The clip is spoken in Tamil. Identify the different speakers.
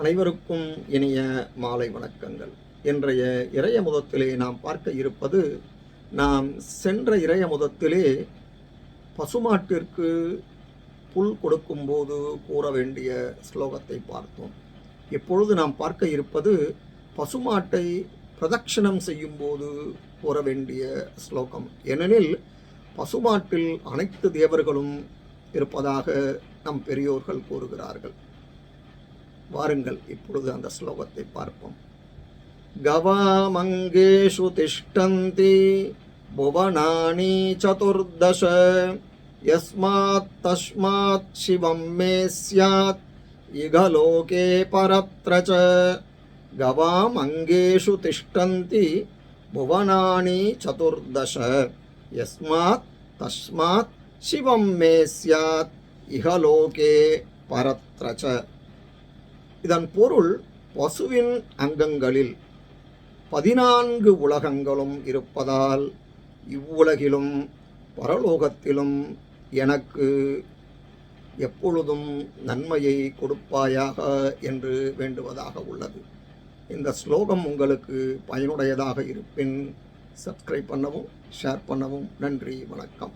Speaker 1: அனைவருக்கும் இனிய மாலை வணக்கங்கள். இன்றைய இறைய முதத்திலே நாம் பார்க்க இருப்பது நாம் சென்ற இறைய முதத்திலே பசுமாட்டிற்கு புல் கொடுக்கும்போது கூற வேண்டிய ஸ்லோகத்தை பார்த்தோம். இப்பொழுது நாம் பார்க்க இருப்பது பசுமாட்டை பிரதட்சணம் செய்யும்போது கூற வேண்டிய ஸ்லோகம். ஏனெனில் பசுமாட்டில் அனைத்து தேவர்களும் இருப்பதாக நம் பெரியோர்கள் கூறுகிறார்கள். வாருங்கள் இப்பொழுது அந்த ஸ்லோகத்தை பார்ப்போம் கவாமங்கேஷு திஷ்டந்தி புவனானி சதுர்தச யஸ்மாத் தஸ்மாத் சிவம் மே ஸ்யாத் இகலோகே பரத்ர ச கவாமங்கேஷு திஷ்டந்தி புவனானி சதுர்தச யஸ்மாத் தஸ்மாத் சிவம் மே ஸ்யாத் இகலோகே பரத்ர ச இதன் பொருள் பசுவின் அங்கங்களில் பதினான்கு உலகங்களும் இருப்பதால் இவ்வுலகிலும் பரலோகத்திலும் எனக்கு எப்பொழுதும் நன்மையை கொடுப்பாயாக என்று வேண்டுவதாக உள்ளது. இந்த ஸ்லோகம் உங்களுக்கு பயனுடையதாக இருப்பின் சப்ஸ்கிரைப் பண்ணவும் ஷேர் பண்ணவும் நன்றி வணக்கம்.